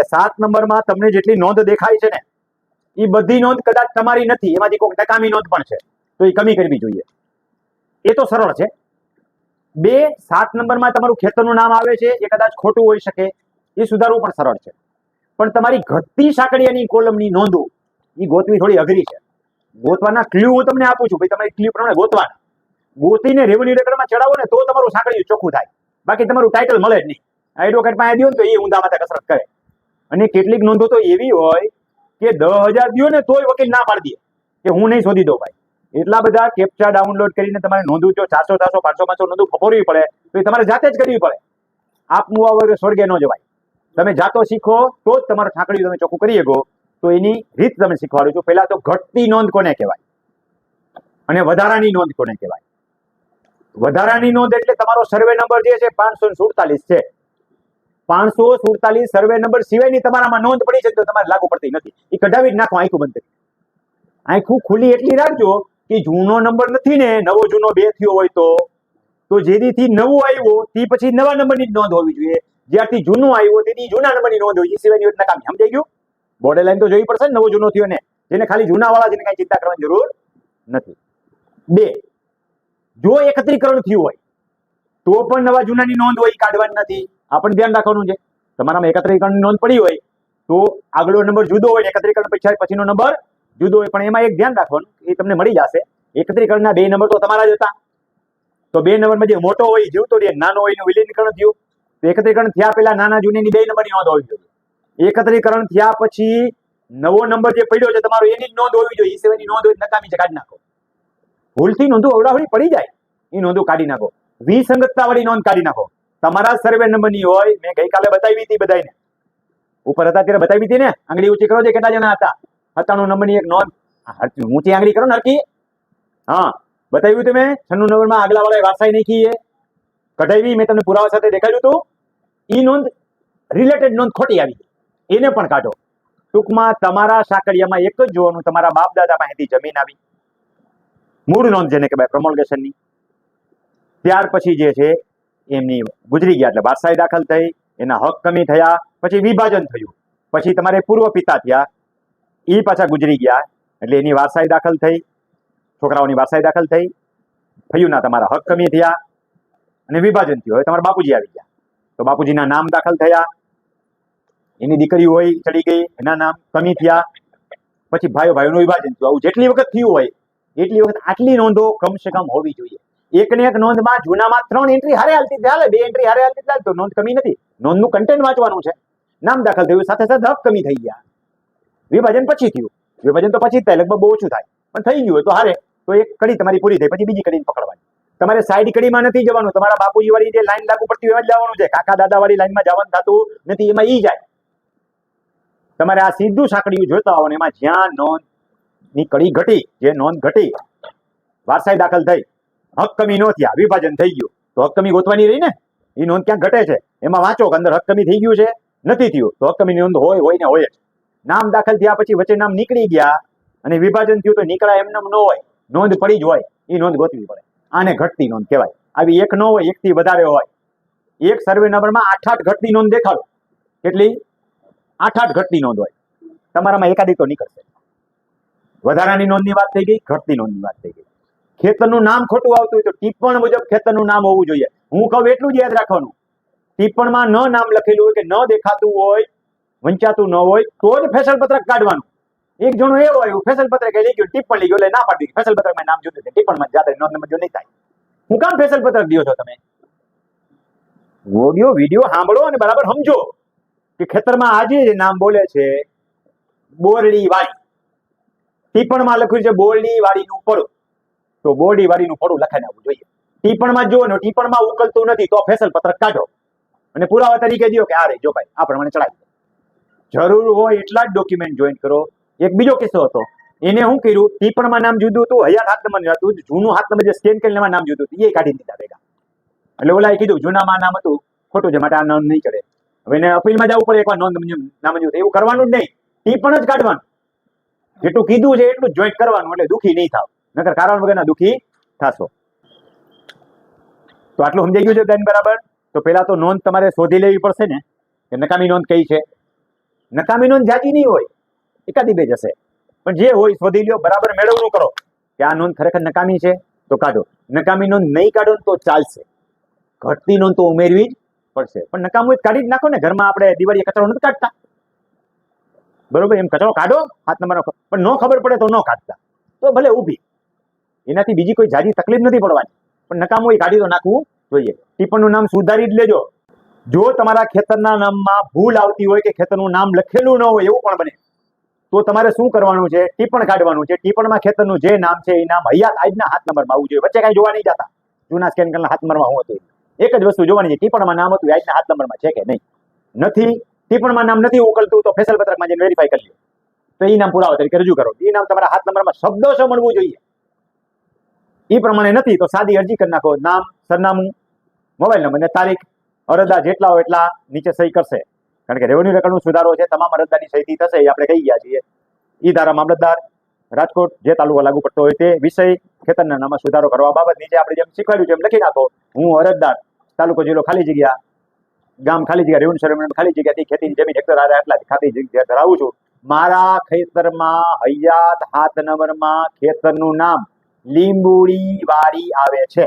એટલે સાત નંબરમાં તમને જેટલી નોંધ દેખાય છે ને એ બધી નોંધ કદાચ તમારી નથી. એમાંથી કોઈક નકામી નોંધ પણ છે. તો એ કમી કરવી જોઈએ. એ તો સરળ છે. બે, સાત નંબરમાં તમારું ખેતરનું નામ આવે છે, એ કદાચ ખોટું હોઈ શકે. એ સુધારવું પણ સરળ છે. પણ તમારી ઘટતી સાંકળિયાની કોલમની નોંધો એ ગોતવી થોડી અઘરી છે. ગોતવાના ક્લ્યુ હું તમને આપું છું. ભાઈ, તમારી ક્લ્યુ પ્રમાણે ગોતવાના. ગોતીને રેવન્યુ રેકર્ડમાં ચડાવો ને, તો તમારું સાંકળ્યું ચોખ્ખું થાય. બાકી તમારું ટાઇટલ મળે જ નહીં. એડવોકેટ પાસે દો ને તો એ ઊંધા માથે કસરત કરે. અને કેટલીક નોંધો તો એવી હોય કે દસ હજાર દો ને તોય વકીલ ના પાડી દે. કે હું નહીં શોધી દઉં ભાઈ. એટલા બધા કેપ્ચા ડાઉનલોડ કરીને તમારે નોંધવું જો ચારસો ચારસો, પાંચસો પાંચસો નોંધો ફોરવી પડે, તો એ તમારે જાતે જ કરવી પડે. આપનું આ વગર સ્વર્ગે ન જવાય. તમે જાતો શીખો, તો જ તમારું ઠાકડ્યું તમે ચોખ્ખું કરી શકો. તો એની રીત તમે શીખવાડું છું. પહેલા તો ઘટતી નોંધ કોને કહેવાય? અને વધારાની નોંધ કોને કહેવાય? વધારાની નોંધ એટલે તમારો સર્વે નંબર જે છે, પાંચસો સુડતાલીસ છે. પાંચસો સુડતાલીસ સર્વે નંબર સિવાયની તમારામાં નોંધ પડી છે તો તમારે લાગુ પડતી નથી. એ કઢાવી જ નાખો, આંખું બંધ આંખું ખુલ્લી એટલી રાખજો કે જૂનો નંબર નથી ને નવો જૂનો બે થયો હોય તો. તો જેથી નવું આવ્યો, તે પછી નવા નંબરની જ નોંધ હોવી જોઈએ. જ્યારથી જૂનું આવ્યો તેથી જૂના નંબરની નોંધ હોય. એ સિવાયની યોજના કામ સમજાઈ ગયું? બોર્ડર લાઈન તો જોવી પડશે ને, નવો જૂનો થયો ને. જેને ખાલી જૂના વાળા જેને કઈ ચિંતા કરવાની જરૂર નથી. બે, જો એકત્રીકરણ થયું હોય, તો પણ નવા જૂનાની નોંધ હોય કાઢવાની નથી. આ ધ્યાન રાખવાનું છે. તમારામાં એકત્રીકરણની નોંધ પડી હોય તો આગળનો નંબર જુદો હોય, એકત્રીકરણ પછી પછીનો નંબર જુદો હોય. પણ એમાં એક ધ્યાન રાખવાનું એ તમને મળી જશે. એકત્રીકરણના બે નંબર તો તમારા જ હતા. તો બે નંબરમાં જે મોટો હોય જીવતો રહે નાનો હોય એનું વિલીનીકરણ થયું. તો એકત્રીકરણ થયા પહેલા નાના જૂનીની બે નંબરની નોંધ હોવી જોઈએ. એકત્રીકરણ થયા પછી નવો નંબર જે પડ્યો છે તમારો, એની નોંધ હોવી જોઈએ. એ સેવાની નોંધ હોય નકામી છે, કાઢી નાખો. ભૂલથી નોંધો અવડાવડી પડી જાય. એ નોંધો કાઢી નાખો. વિસંગતતા વાળી નોંધ કાઢી નાખો. તમારા સર્વે નંબરની હોય, મેં ગઈકાલે બતાવી હતી બધાને ઉપર હતા ત્યારે બતાવી હતી ને? આંગળી ઊંચી કરો છે કેટલા જણા હતા. સત્તાણું નંબરની એક નોંધ. ઊંચી આંગળી કરો ને હરકી. હા, બતાવ્યું તમે છન્નું નંબરમાં આગલા વાળાએ વારસાઈ નાખી એ કઢાવી, મેં તમને પુરાવા સાથે દેખાડ્યું હતું. એ નોંધ રિલેટેડ નોંધ ખોટી આવી એને પણ કાઢો. ટૂંકમાં તમારા સાંકળિયામાં એક જ જોવાનું, તમારા બાપ દાદા પાસેથી જમીન આવી. મૂળ નોંધ જેને કહેવાય પ્રમોલગેશનની ત્યાર પછી જે છે એમની ગુજરી ગયા એટલે વારસાઈ દાખલ થઈ, એના હક કમી થયા, પછી વિભાજન થયું. પછી તમારે પૂર્વ પિતા થયા એ પાછા ગુજરી ગયા, એટલે એની વારસાઈ દાખલ થઈ, છોકરાઓની વારસાઈ દાખલ થઈ થયું તમારા હક કમી થયા, અને વિભાજન થયું. હવે તમારા બાપુજી આવી ગયા. તો બાપુજીના નામ દાખલ થયા. એની દીકરી હોય, ચડી ગઈ, એના નામ કમી થયા. પછી ભાઈઓ ભાઈઓનું વિભાજન થયું. આવું જેટલી વખત થયું હોય, એટલી વખત આટલી નોંધો કમસે કમ હોવી જોઈએ. એક ને એક નોંધમાં જૂનામાં ત્રણ એન્ટ્રી હારે હાલતી ચાલે બે એન્ટ્રી હારે હાલતી ચાલે તો નોંધ કમી નથી. નોંધનું કન્ટેન્ટ વાંચવાનું છે. નામ દાખલ થયું, સાથે સાથે હક કમી થઈ ગયા. વિભાજન પછી થયું. વિભાજન તો પછી જ થાય, લગભગ બહુ ઓછું થાય. પણ થઈ ગયું તો હારે, તો એક કડી તમારી પૂરી થઈ, પછી બીજી કડીને પકડવાની. તમારે સાઈડ કડીમાં નથી જવાનું. તમારા બાપુજી વાળી જે લાઈન લાગુ પડતી એમાં જવાનું છે. કાકા દાદા વાળી લાઈનમાં જવાનું થતું નથી, એમાં ઈ જાય. તમારે આ સીધું સાંકળિયું જોતા હોવાનું એમાં જ્યાં નોંધની કડી ઘટી, જે નોંધ ઘટી, વારસાઈ દાખલ થઈ હક કમી ન થયા, વિભાજન થઈ ગયું. તો હક કમી ગોતવાની રહી ને? એ નોંધ ક્યાં ઘટે છે? એમાં વાંચો કે અંદર હક કમી થઈ ગયું છે? નથી થયું. તો હક નોંધ હોય હોય ને હોય જ. નામ દાખલ થયા પછી વચ્ચે નામ નીકળી ગયા અને વિભાજન થયું તો નીકળાય એમને ન હોય. નોંધ પડી જ હોય. એ નોંધ ગોતવી પડે. આને ઘટતી નોંધ કહેવાય. આવી એક ન હોય, એકથી વધારે હોય. એક સર્વે નંબરમાં આઠ આઠ ઘટતી નોંધ દેખાડો. કેટલી? આઠ આઠ ઘટતી નોંધ હોય. તમારામાં એકાદી તો નીકળશે. વધારાની નોંધની વાત થઈ ગઈ, ઘટતી નોંધની વાત થઈ ગઈ. ખેતરનું નામ ખોટું આવતું હોય તો ટિપ્પણ મુજબ ખેતરનું નામ હોવું જોઈએ. હું કહું એટલું જ યાદ રાખવાનું. ટિપ્પણમાં ન નામ લખેલું હોય કે ન દેખાતું હોય, વંચાતું ન હોય, તો જ ફેસલ કાઢવાનું. એક જણો એવો આવ્યો ફેસલ પત્રક લઈ ગયો, ટિપ્પણ લઈ ગયો, એટલે ના પાડી. ફેસલ નામ જોતું છે ટિપ્પણમાં જાતે નોંધ નંબર નહીં થાય હું કામ ફેસલ પત્રક દો છો તમે? ઓડિયો, વીડિયો સાંભળો અને બરાબર સમજો કે ખેતરમાં આજે જે નામ બોલે છે બોરડી વાળી ટીપણમાં લખ્યું છે બોરડી વાળીનું પડું તો બોડી વાળીનું ફળું લખાઈ આવવું જોઈએ. ટીપણમાં જો ને ટીપણમાં ઉકલતું નથી, તો ફેસલ પત્રક કાઢો. અને પુરાવા તરીકે દો કે આ રે, જો ભાઈ, આ પ્રમાણે ચડાવી જરૂર હોય એટલા જ ડોક્યુમેન્ટ જોઈન કરો. એક બીજો કિસ્સો હતો. એને શું કર્યું? ટીપણમાં નામ જુદું હતું, હયાત હાથ નંબર હતું. જૂનું હાથ નંબર જે સ્કેન કરીને નામ જુદું હતું. એ કાઢી દીધા ભેગા. એટલે ઓલા કીધું, જૂનામાં નામ હતું, ખોટું છે, માટે આ નામ નહીં ચડે. હવે એને અપીલમાં જવું પડે, એકવાર નોંધ મંજૂર નામંજૂર. એવું કરવાનું જ નહીં. ટીપણ જ કાઢવાનું. જેટલું કીધું છે એટલું જોઈન્ટ કરવાનું, એટલે દુઃખી નહીં થાવ. નકર કારણ વગરના દુઃખી થશો. તો આટલું સમજાઈ ગયું છે બેન બરાબર? તો પહેલાં તો નોંધ તમારે શોધી લેવી પડશે ને, કે નકામી નોંધ કઈ છે? નકામી નોંધ જાજી નહીં હોય, એકાદી બે જશે પણ જે હોય શોધી લ્યો, બરાબર મેળવણું કરો. કે આ નોંધ ખરેખર નકામી છે, તો કાઢો. નકામી નોંધ નહીં કાઢો તો ચાલશે. ઘટતી નોંધ તો ઉમેરવી જ પડશે. પણ નકામું કાઢી જ નાખો ને, ઘરમાં આપણે દિવાળીએ કચરો નથી કાઢતા. બરોબર? એમ કચરો કાઢો હાથ નંબરનો પણ ન ખબર પડે તો ન કાઢતા. તો ભલે ઊભી. એનાથી બીજી કોઈ જાજી તકલીફ નથી પડવાની. પણ નકામું હોય કાઢી તો નાખવું જોઈએ. ટીપણનું નામ સુધારી જ લેજો. જો તમારા ખેતરના નામમાં ભૂલ આવતી હોય કે ખેતરનું નામ લખેલું ન હોય એવું પણ બને, તો તમારે શું કરવાનું છે? ટીપણ કાઢવાનું છે. ટીપણમાં ખેતરનું જે નામ છે એ નામ હૈયાત આજના હાથ નંબરમાં આવવું જોઈએ. વચ્ચે કાંઈ જોવા નહીં જતા. જૂના સ્કેન કરેલા હાથ નંબરમાં હું હતું એક જ વસ્તુ જોવાની છે. ટીપણમાં નામ હતું આજના હાથ નંબરમાં છે કે નહીં? નથી. ટીપણમાં નામ નથી ઉકલતું, તો ફેસલ પત્રકમાં જઈને વેરીફાઈ કરી લો તો એ નામ પુરાવા તરીકે રજૂ કરો. એ નામ તમારા હાથ નંબરમાં શબ્દો મળવું જોઈએ. એ પ્રમાણે નથી, તો સાદી અરજી કરી નાખો. નામ, સરનામું, મોબાઈલ નંબર અને તારીખ, અરજદાર જેટલા હોય એટલા નીચે સહી કરશે. કારણ કે રેવન્યુ રેકર્ડનો સુધારો છે, તમામ અરજદારની સહીથી થશે, એ આપણે કહી ગયા છીએ. એ ધારા મામલતદાર, રાજકોટ જે તાલુકો લાગુ પડતો હોય તે વિષય ખેતરના નામમાં સુધારો કરવા બાબત નીચે આપણે જેમ શીખવાડ્યું છે એમ લખી નાખો. હું અરજદાર, તાલુકો જિલ્લો ખાલી જગ્યા, ગામ ખાલી જગ્યા રેવન્યુ સર્વે ખાલી જગ્યાથી ખેતીની જમીન હેક્ટર આધારે આટલા ખાલી જગ્યા ધરાવું છું. મારા ખેતરમાં હૈયાત હાથ નંબરમાં ખેતરનું નામ લીંબુડી વાડી આવે છે.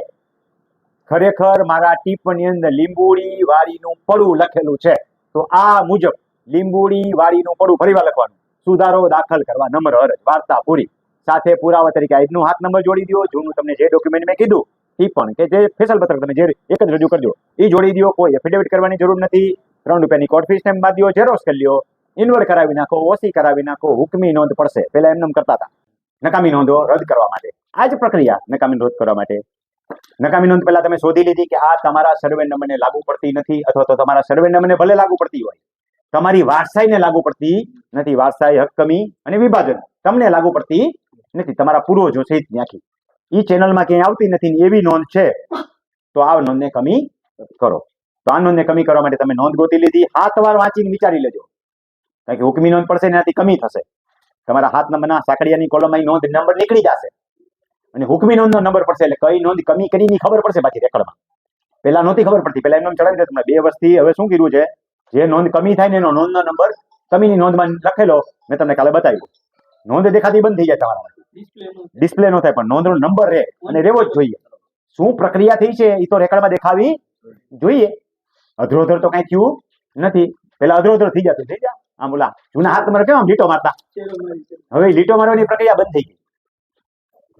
ખરેખર મારા ટીપની અંદર લીંબુડી વાડીનું પડું લખેલું છે. તો આ મુજબ લીંબુડી વાડીનું પડું ફરીવાર લખવાનું. સુધારો દાખલ કરવા નંબર અરજ, વાર્તા પૂરી. સાથે પુરાવા તરીકે આજનો હાથ નંબર જોડી દો જૂનું તમને જે ડોક્યુમેન્ટ મેં કીધું એ પણ કે જે ફેસલ પત્રક તમે જે એક જ રજૂ કરજો. એ જોડી દો કોઈ એફિડેવિટ કરવાની જરૂર નથી. ત્રણ રૂપિયાની કોર્ટ ફી સ્ટેમ્પ બાદ દો ઝેરોસ કરી લ્યો. ઇન્વર્ટ કરાવી નાખો ઓસી કરાવી નાખો, હુકમી નોંધ પડશે. પહેલા નામ કરતા હતા. નકામી નોંધો રદ કરવા માટે. આ જ પ્રક્રિયા નકામી નોંધ કરવા માટે. નકામી નોંધ પહેલા તમે શોધી લીધી કે આ તમારા સર્વે નંબરને લાગુ પડતી નથી અથવા તો તમારા સર્વે નંબરને ભલે લાગુ પડતી હોય. તમારી વારસાઈને લાગુ પડતી નથી. વારસાઈ હકમી અને વિભાજન તમને લાગુ પડતી નથી. તમારા પૂર્વજો છે ત્યાંથી. એ ચેનલમાં ક્યાંય આવતી નથી એવી નોંધ છે. તો આ નોંધને કમી કરો. તો આ નોંધને કમી કરવા માટે તમે નોંધ ગોતી લીધી. હાથ વાર વાંચીને વિચારી લેજો. કારણ કે હુકમી નોંધ પડશે એનાથી કમી થશે. તમારા હાથ નંબરના સાંકડિયાની કોલમમાં નોંધ નંબર નીકળી જશે. અને હુકમી નોંધનો નંબર પડશે એટલે કઈ નોંધ કમી કરીને ખબર પડશે પાછી રેકોર્ડમાં પહેલા નહોતી ખબર પડતી. પહેલા એમ ચડાવી દે તમને. બે વર્ષથી હવે શું કર્યું છે? જે નોંધ કમી થાય ને એનો નોંધનો નંબર કમીની નોંધમાં લખેલો મેં તમને કાલે બતાવ્યું. નોંધ દેખાતી બંધ થઈ જાય તમારા ડિસ્પ્લે નો થાય. પણ નોંધનો નંબર રહે અને રહેવો જ જોઈએ. શું પ્રક્રિયા થઈ છે એ તો રેકર્ડમાં દેખાવી જોઈએ. અધરોધર તો કઈ થયું નથી. પેલા અધરોધર થઈ જતું થઈ જા. આમ બોલા જૂના હાથ તમારે કેમ લીટો મારતા? હવે લીટો મારવાની પ્રક્રિયા બંધ થઈ ગઈ.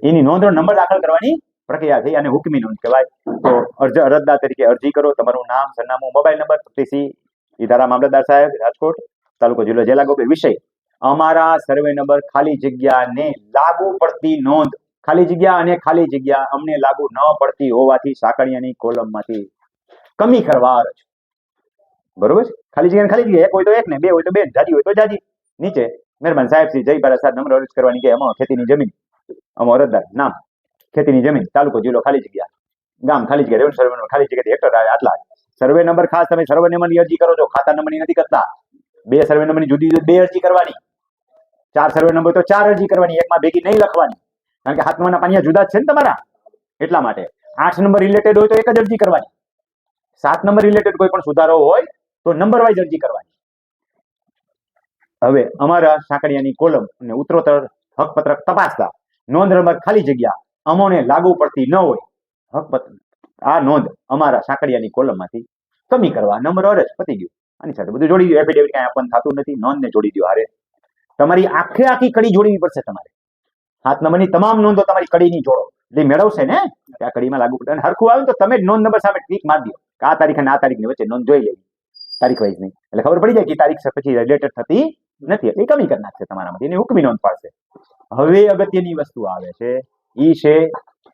એની નોંધનો નંબર દાખલ કરવાની પ્રક્રિયા થઈ અને હુકમી નોંધ કહેવાય. તો અરજ, અરજદાર તરીકે અરજી કરો. તમારું નામ, સરનામું, મોબાઈલ નંબર, પીસી ઇધારા મામલતદાર સાહેબ, રાજકોટ, તાલુકો જિલ્લો જિલ્લા ગોપી વિષય અમારા સર્વે નંબર ખાલી જગ્યાને લાગુ પડતી નોંધ. ખાલી જગ્યા અને ખાલી જગ્યા અમને લાગુ ન પડતી હોવાથી સાકળિયાની કોલમમાંથી કમી કરવા અરજ બરોબર છે? ખાલી જગ્યા ખાલી જગ્યા એક હોય તો એક ને, બે હોય તો બે જાજી હોય તો જાજી. નીચે મહેરબાન સાહેબ શ્રી જય ભારત સાહેબ, નમ્ર અરજ કરવાની કે અમારો ખેતીની જમીન અમારો અરજદાર, નામ, ખેતીની જમીન, તાલુકો, જિલ્લો, ખાલી જગ્યા, ગામ, ખાલી જગ્યા, રેવન્યુ સર્વે ખાલી જગ્યા હેક્ટર આવે, આટલા. સર્વે નંબર ખાસ તમે સર્વે નંબરની અરજી કરો છો, ખાતા નંબરની નથી કરતા. બે સર્વે નંબરની જુદી જુદી, બે અરજી કરવાની. ચાર સર્વે નંબર તો ચાર અરજી કરવાની, એકમાં ભેગી નહીં લખવાની. કારણ કે હાથમાંના પાનિયા જુદા છે ને તમારા. એટલા માટે. આઠ નંબર રિલેટેડ હોય તો એક જ અરજી કરવાની. સાત નંબર રિલેટેડ કોઈ પણ સુધારો હોય તો નંબર વાઇઝ અરજી કરવાની. હવે અમારા સાંકળિયાની કોલમ અને ઉત્તરોત્તર હકપત્રક તપાસતા નોંધ નંબર ખાલી જગ્યા અમોને લાગુ પડતી ન હોય. હકપત્ર આ નોંધ અમારા સાંકળિયાની કોલમમાંથી કમી કરવા નંબર અરજ પતી ગયું. આની સાથે બધું જોડી દો એફિડેવિટ કાંઈ આપવાનું થતું નથી. નોંધને જોડી દો હારે. તમારી આખે આખી કડી જોડવી પડશે તમારે. હાથ નંબરની તમામ નોંધો તમારી કડીની જોડો. એટલે મેળવશે ને? આ કડીમાં લાગુ પડે. અને હરખું આવે તો તમે જ નોંધ નંબર સામે ટીક મારી દો આ તારીખ અને આ તારીખની વચ્ચે નોંધ જોઈ લેવી. તારીખ નહીં. એટલે ખબર પડી જાય કે તારીખ પછી રિલેટેડ થતી નથી. એટલે કમી કરી નાખશે તમારામાંથી. એની હુકમી નોંધ પાડશે. હવે અગત્યની વસ્તુ આવે છે. એ છે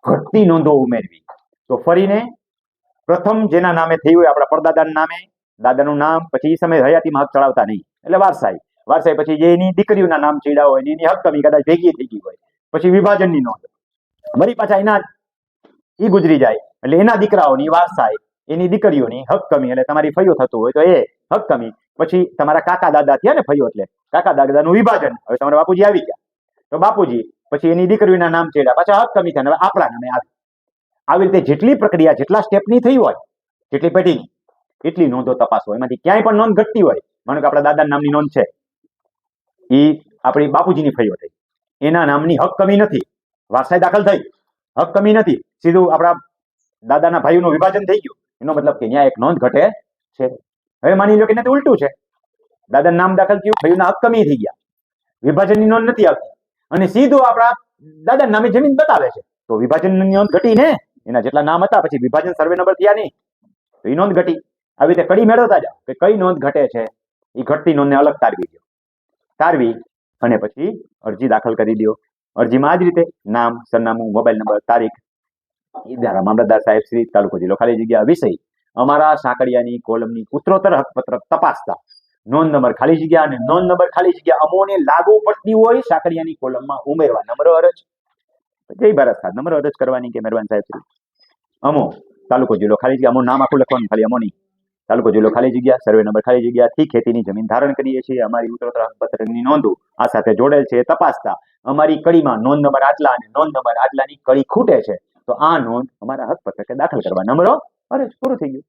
ઘટતી નોંધો ઉમેરવી. તો ફરીને પ્રથમ જેના નામે થઈ હોય આપણા પરદાદાના નામે, દાદાનું નામ, પછી એ સમયે હયાતીમાં હક ચડાવતા નહીં. એટલે વારસાઈ. વારસાઈ પછી જે એની દીકરીઓના નામ ચીડા હોય એની હક કમી કદાચ ભેગી થઈ ગઈ હોય, પછી વિભાજનની નોંધ. વળી પાછા એના એ ગુજરી જાય. એટલે એના દીકરાઓની વારસાઈ. એની દીકરીઓની હકકમી એટલે તમારી ફયો થતું હોય તો એ હકકમી. પછી તમારા કાકા દાદા થયા ને ફયો એટલે કાકા દાદાનું વિભાજન. હવે તમારા બાપુજી આવી ગયા. તો બાપુજી, પછી એની દીકરીઓના નામ ચેડા પાછા હક થયા હવે આપણા નામે આવી. આવી રીતે જેટલી પ્રક્રિયા, જેટલા સ્ટેપની થઈ હોય, જેટલી પેઢીની, એટલી નોંધો તપાસો એમાંથી ક્યાંય પણ નોંધ ઘટતી હોય, માનો કે આપણા દાદાના નામની નોંધ છે એ આપણી બાપુજીની ફળીઓ થઈ. એના નામની હક કમી નથી. વારસાઈ દાખલ થઈ. હક કમી નથી. સીધું આપણા દાદાના ભાઈઓનું વિભાજન થઈ ગયું. એનો મતલબ કે ત્યાં એક નોંધ ઘટે છે. હવે માની લો કે નથી ઉલટું છે. દાદાનું નામ દાખલ થયું, ભાઈઓના હક કમી થઈ ગયા. વિભાજનની નોંધ નથી આવતી. અને સીધું આપણા દાદા નામે જમીન બતાવે છે. તો વિભાજનની નોંધ ઘટી ને? એના જેટલા નામ હતા, પછી વિભાજન સર્વે નંબર થયા નહીં. તો એ નોંધ ઘટી. આવી રીતે કડી મેળવતા જાઓ કે કઈ નોંધ ઘટે છે. એ ઘટતી નોંધને અલગ તારવી દો. તારવી અને પછી અરજી દાખલ કરી દો. અરજીમાં આ જ રીતે નામ, સરનામું, મોબાઈલ નંબર, તારીખ દ્વારા મામલતદાર સાહેબ શ્રી તાલુકો જિલ્લો, ખાલી જગ્યા વિષય. અમારા સાંકળિયાની કોલમની ઉત્તરોત્તર હકપત્રક તપાસતા. નોંધ નંબર ખાલી જગ્યા અને નોંધ નંબર ખાલી જગ્યા અમોને લાગુ પડતી હોય સાંકળિયાની કોલમમાં ઉમેરવા. નંબર અરજ. જય ભારત સાહેબ. નંબર અરજ કરવાની કે મહેરબાન સાહેબ શ્રી. અમો, તાલુકો જિલ્લો, ખાલી જગ્યા. અમો નામ આખું લખવાનું ખાલી, અમોની. તાલુકો જિલ્લો, ખાલી જગ્યા. સર્વે નંબર ખાલી જગ્યાથી ખેતીની જમીન ધારણ કરીએ છીએ. અમારી ઉત્તરોત્તર હકપત્રકની નોંધો આ સાથે જોડેલ છે. તપાસતા. અમારી કડીમાં નોંધ નંબર આટલા અને નોંધ નંબર આટલાની કડી ખૂટે છે. તો આ નોંધ અમારા હકપત્રકે દાખલ કરવા. નંબરો અરે પૂરું થઈ ગયું.